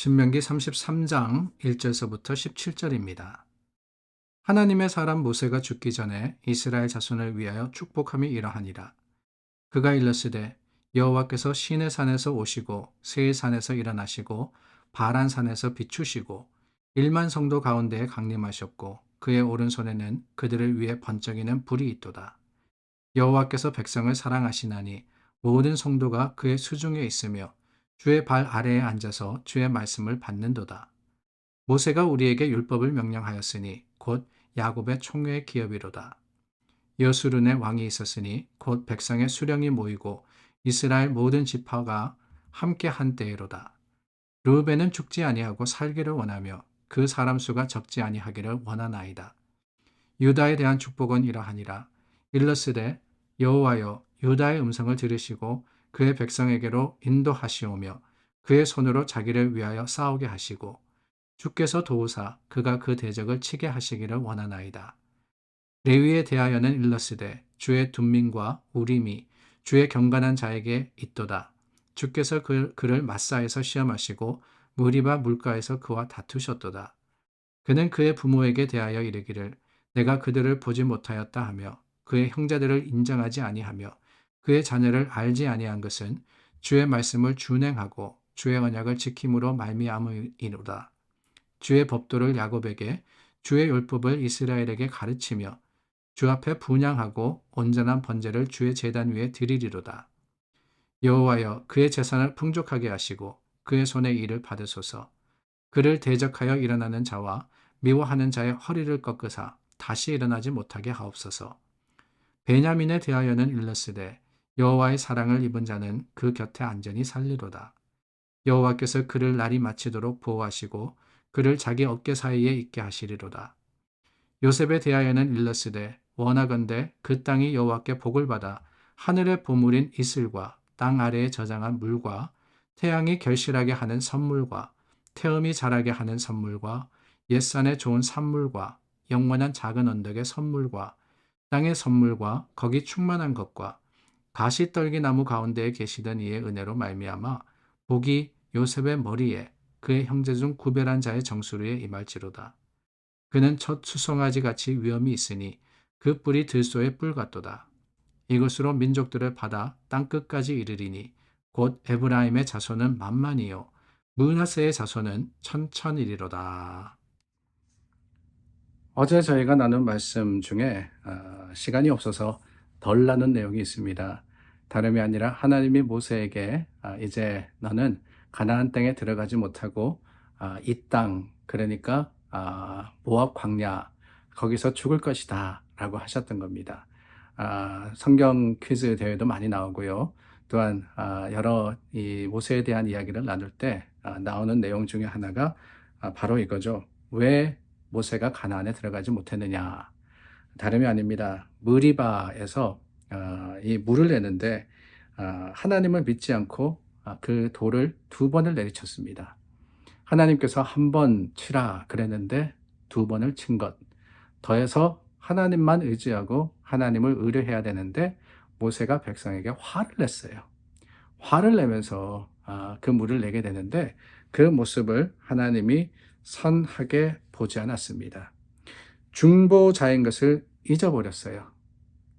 신명기 33장 1절서부터 17절입니다. 하나님의 사람 모세가 죽기 전에 이스라엘 자손을 위하여 축복함이 이러하니라. 그가 일렀으되 여호와께서 시내 산에서 오시고 세일 산에서 일어나시고 바란 산에서 비추시고 일만 성도 가운데에 강림하셨고 그의 오른손에는 그들을 위해 번쩍이는 불이 있도다. 여호와께서 백성을 사랑하시나니 모든 성도가 그의 수중에 있으며 주의 발 아래에 앉아서 주의 말씀을 받는도다. 모세가 우리에게 율법을 명령하였으니 곧 야곱의 총회의 기업이로다. 여수른의 왕이 있었으니 곧 백성의 수령이 모이고 이스라엘 모든 지파가 함께 한 때이로다. 르우벤은 죽지 아니하고 살기를 원하며 그 사람 수가 적지 아니하기를 원하나이다. 유다에 대한 축복은 이러하니라. 일러스되 여호와여 유다의 음성을 들으시고 그의 백성에게로 인도하시오며 그의 손으로 자기를 위하여 싸우게 하시고 주께서 도우사 그가 그 대적을 치게 하시기를 원하나이다. 레위에 대하여는 일러스되 주의 둔민과 우림이 주의 경건한 자에게 있도다. 주께서 그, 그를 마사에서 시험하시고 무리바 물가에서 그와 다투셨도다. 그는 그의 부모에게 대하여 이르기를 내가 그들을 보지 못하였다 하며 그의 형제들을 인정하지 아니하며 그의 자녀를 알지 아니한 것은 주의 말씀을 준행하고 주의 언약을 지킴으로 말미암으이로다. 주의 법도를 야곱에게 주의 율법을 이스라엘에게 가르치며 주 앞에 분양하고 온전한 번제를 주의 제단 위에 드리리로다. 여호와여 그의 재산을 풍족하게 하시고 그의 손의 일을 받으소서. 그를 대적하여 일어나는 자와 미워하는 자의 허리를 꺾으사 다시 일어나지 못하게 하옵소서. 베냐민에 대하여는 일러스되 여호와의 사랑을 입은 자는 그 곁에 안전히 살리로다. 여호와께서 그를 날이 마치도록 보호하시고 그를 자기 어깨 사이에 있게 하시리로다. 요셉에 대하여는 일러스되 원하건대 그 땅이 여호와께 복을 받아 하늘의 보물인 이슬과 땅 아래에 저장한 물과 태양이 결실하게 하는 선물과 태음이 자라게 하는 선물과 옛산의 좋은 산물과 영원한 작은 언덕의 선물과 땅의 선물과 거기 충만한 것과 가시떨기 나무 가운데에 계시던 이의 은혜로 말미암아 복이 요셉의 머리에 그의 형제 중 구별한 자의 정수리에 임할지로다. 그는 첫 수송아지 같이 위엄이 있으니 그 뿔이 들소의 뿔 같도다. 이것으로 민족들을 받아 땅 끝까지 이르리니 곧 에브라임의 자손은 만만이요 문하세의 자손은 천천이리로다. 어제 저희가 나눈 말씀 중에 어, 시간이 없어서 덜 나눈 내용이 있습니다. 다름이 아니라 하나님이 모세에게 아, 이제 너는 가나안 땅에 들어가지 못하고 아, 이땅 그러니까 아, 모압 광야 거기서 죽을 것이다 라고 하셨던 겁니다. 성경 퀴즈 대회도 많이 나오고요. 또한 여러 이 모세에 대한 이야기를 나눌 때 나오는 내용 중에 하나가 바로 이거죠. 왜 모세가 가나안에 들어가지 못했느냐? 다름이 아닙니다. 무리바에서 어, 이 물을 내는데 어, 하나님을 믿지 않고 어, 그 돌을 두 번을 내리쳤습니다. 하나님께서 한 번 치라 그랬는데 두 번을 친 것. 더해서 하나님만 의지하고 하나님을 의뢰해야 되는데 모세가 백성에게 화를 냈어요. 화를 내면서 그 물을 내게 되는데 그 모습을 하나님이 선하게 보지 않았습니다. 중보자인 것을 잊어버렸어요.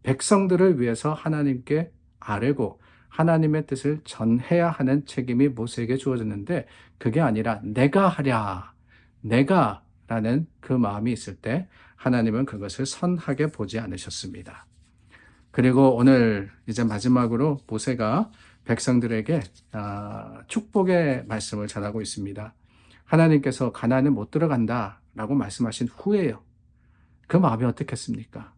백성들을 위해서 하나님께 아뢰고 하나님의 뜻을 전해야 하는 책임이 모세에게 주어졌는데 그게 아니라 내가 하랴, 내가 라는 그 마음이 있을 때 하나님은 그것을 선하게 보지 않으셨습니다. 그리고 오늘 이제 마지막으로 모세가 백성들에게 아, 축복의 말씀을 전하고 있습니다. 하나님께서 가나안에 못 들어간다라고 말씀하신 후에요. 그 마음이 어떻겠습니까?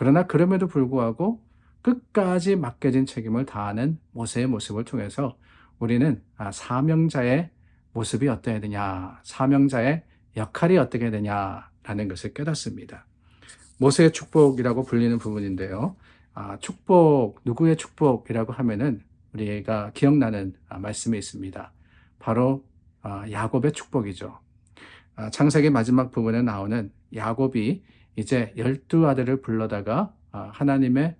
그러나 그럼에도 불구하고 끝까지 맡겨진 책임을 다하는 모세의 모습을 통해서 우리는 아, 사명자의 모습이 어떠해야 되냐, 사명자의 역할이 어떻게 되냐라는 것을 깨닫습니다. 모세의 축복이라고 불리는 부분인데요. 아, 축복, 누구의 축복이라고 하면은 우리가 기억나는 아, 말씀이 있습니다. 바로 아, 야곱의 축복이죠. 아, 창세기 마지막 부분에 나오는 야곱이 이제 열두 아들을 불러다가 아, 하나님의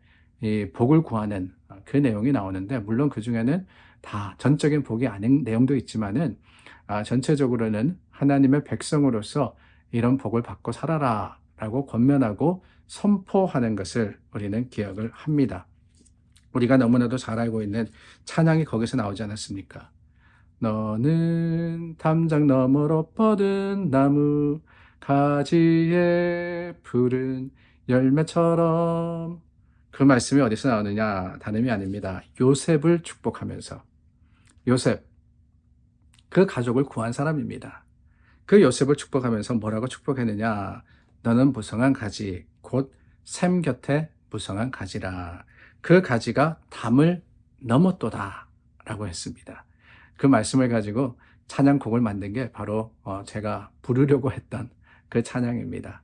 복을 구하는 그 내용이 나오는데 물론 그 중에는 다 전적인 복이 아닌 내용도 있지만은 아, 전체적으로는 하나님의 백성으로서 이런 복을 받고 살아라 라고 권면하고 선포하는 것을 우리는 기억을 합니다. 우리가 너무나도 잘 알고 있는 찬양이 거기서 나오지 않았습니까? 너는 담장 너머로 뻗은 나무 가지에 푸른 열매처럼 그 말씀이 어디서 나오느냐 다름이 아닙니다. 요셉을 축복하면서 요셉 그 가족을 구한 사람입니다. 그 요셉을 축복하면서 뭐라고 축복했느냐 너는 무성한 가지 곧 샘 곁에 무성한 가지라 그 가지가 담을 넘었도다 라고 했습니다. 그 말씀을 가지고 찬양곡을 만든 게 바로 어, 제가 부르려고 했던 그 찬양입니다.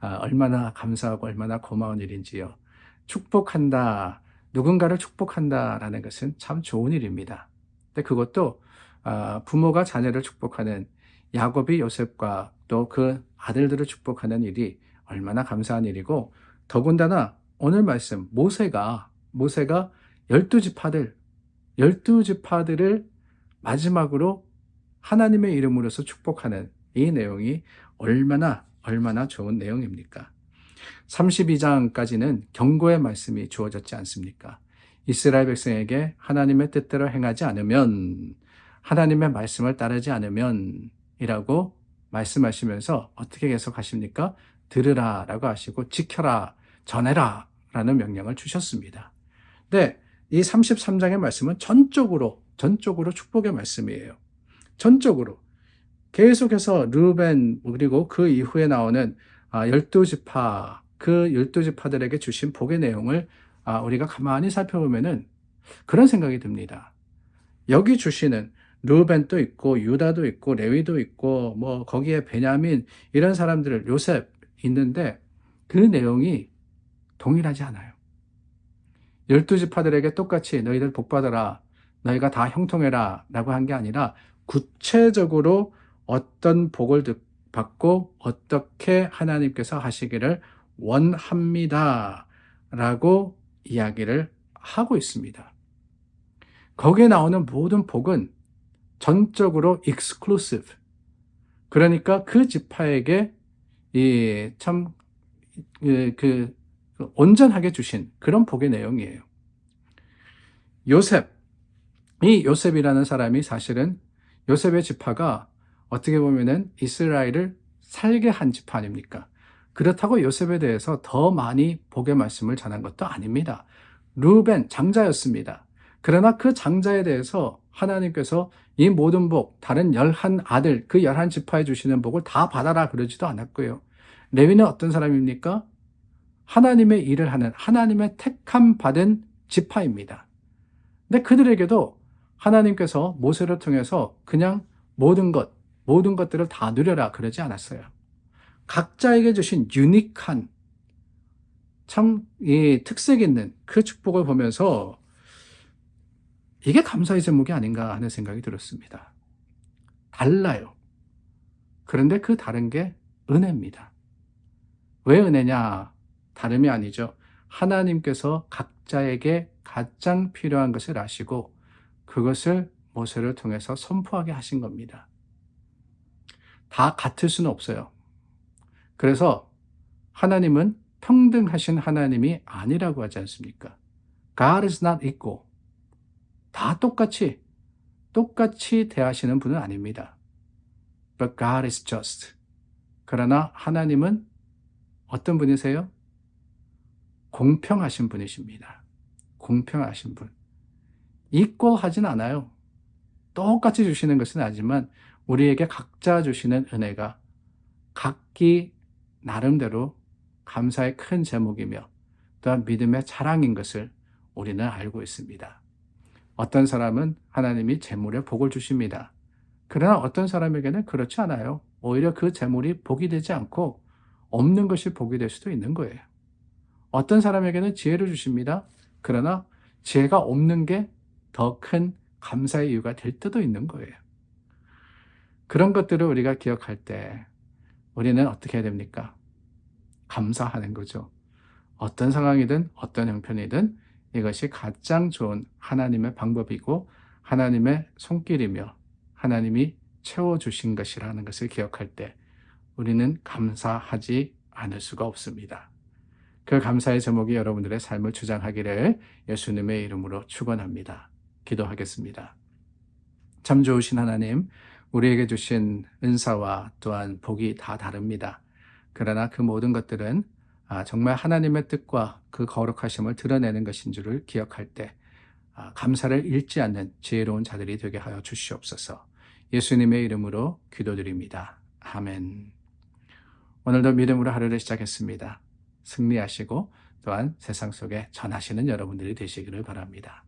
아, 얼마나 감사하고 얼마나 고마운 일인지요. 축복한다, 누군가를 축복한다라는 것은 참 좋은 일입니다. 근데 그것도 아, 부모가 자녀를 축복하는 야곱이 요셉과 또 그 아들들을 축복하는 일이 얼마나 감사한 일이고 더군다나 오늘 말씀 모세가 모세가 열두 지파들 열두 지파들을 마지막으로 하나님의 이름으로서 축복하는 이 내용이 얼마나 얼마나 좋은 내용입니까? 32장까지는 경고의 말씀이 주어졌지 않습니까? 이스라엘 백성에게 하나님의 뜻대로 행하지 않으면 하나님의 말씀을 따르지 않으면 이라고 말씀하시면서 어떻게 계속 하십니까? 들으라 라고 하시고 지켜라 전해라 라는 명령을 주셨습니다. 근데 이 33장의 말씀은 전적으로 전적으로 축복의 말씀이에요. 전적으로 계속해서 르벤 그리고 그 이후에 나오는 아, 열두 지파 그 열두 지파들에게 주신 복의 내용을 아, 우리가 가만히 살펴보면은 그런 생각이 듭니다. 여기 주시는 르벤도 있고 유다도 있고 레위도 있고 뭐 거기에 베냐민 이런 사람들을 요셉 있는데 그 내용이 동일하지 않아요. 열두 지파들에게 똑같이 너희들 복 받아라. 너희가 다 형통해라. 라고 한 게 아니라 구체적으로 어떤 복을 받고 어떻게 하나님께서 하시기를 원합니다. 라고 이야기를 하고 있습니다. 거기에 나오는 모든 복은 전적으로 exclusive. 그러니까 그 지파에게 이참그 그 온전하게 주신 그런 복의 내용이에요. 요셉, 이 요셉이라는 사람이 사실은 요셉의 지파가 어떻게 보면은 이스라엘을 살게 한 지파 아닙니까? 그렇다고 요셉에 대해서 더 많이 복의 말씀을 전한 것도 아닙니다. 루벤 장자였습니다. 그러나 그 장자에 대해서 하나님께서 이 모든 복, 다른 열한 아들, 그 열한 지파에 주시는 복을 다 받아라 그러지도 않았고요. 레위는 어떤 사람입니까? 하나님의 일을 하는 하나님의 택함 받은 지파입니다. 근데 그들에게도 하나님께서 모세를 통해서 그냥 모든 것, 모든 것들을 다 누려라 그러지 않았어요. 각자에게 주신 유니크한 참 이 특색 있는 그 축복을 보면서 이게 감사의 제목이 아닌가 하는 생각이 들었습니다. 달라요. 그런데 그 다른 게 은혜입니다. 왜 은혜냐? 다름이 아니죠. 하나님께서 각자에게 가장 필요한 것을 아시고 그것을 모세를 통해서 선포하게 하신 겁니다. 다 같을 수는 없어요. 그래서 하나님은 평등하신 하나님이 아니라고 하지 않습니까? God is not equal. 다 똑같이, 똑같이 대하시는 분은 아닙니다. But God is just. 그러나 하나님은 어떤 분이세요? 공평하신 분이십니다. 공평하신 분. 이꼴 하진 않아요. 똑같이 주시는 것은 아니지만 우리에게 각자 주시는 은혜가 각기 나름대로 감사의 큰 제목이며 또한 믿음의 자랑인 것을 우리는 알고 있습니다. 어떤 사람은 하나님이 재물에 복을 주십니다. 그러나 어떤 사람에게는 그렇지 않아요. 오히려 그 재물이 복이 되지 않고 없는 것이 복이 될 수도 있는 거예요. 어떤 사람에게는 지혜를 주십니다. 그러나 지혜가 없는 게 더 큰 감사의 이유가 될 때도 있는 거예요. 그런 것들을 우리가 기억할 때 우리는 어떻게 해야 됩니까? 감사하는 거죠. 어떤 상황이든 어떤 형편이든 이것이 가장 좋은 하나님의 방법이고 하나님의 손길이며 하나님이 채워주신 것이라는 것을 기억할 때 우리는 감사하지 않을 수가 없습니다. 그 감사의 제목이 여러분들의 삶을 주장하기를 예수님의 이름으로 축원합니다. 기도하겠습니다. 참 좋으신 하나님, 우리에게 주신 은사와 또한 복이 다 다릅니다. 그러나 그 모든 것들은 아, 정말 하나님의 뜻과 그 거룩하심을 드러내는 것인 줄을 기억할 때 아, 감사를 잃지 않는 지혜로운 자들이 되게 하여 주시옵소서. 예수님의 이름으로 기도드립니다. 아멘. 오늘도 믿음으로 하루를 시작했습니다. 승리하시고 또한 세상 속에 전하시는 여러분들이 되시기를 바랍니다.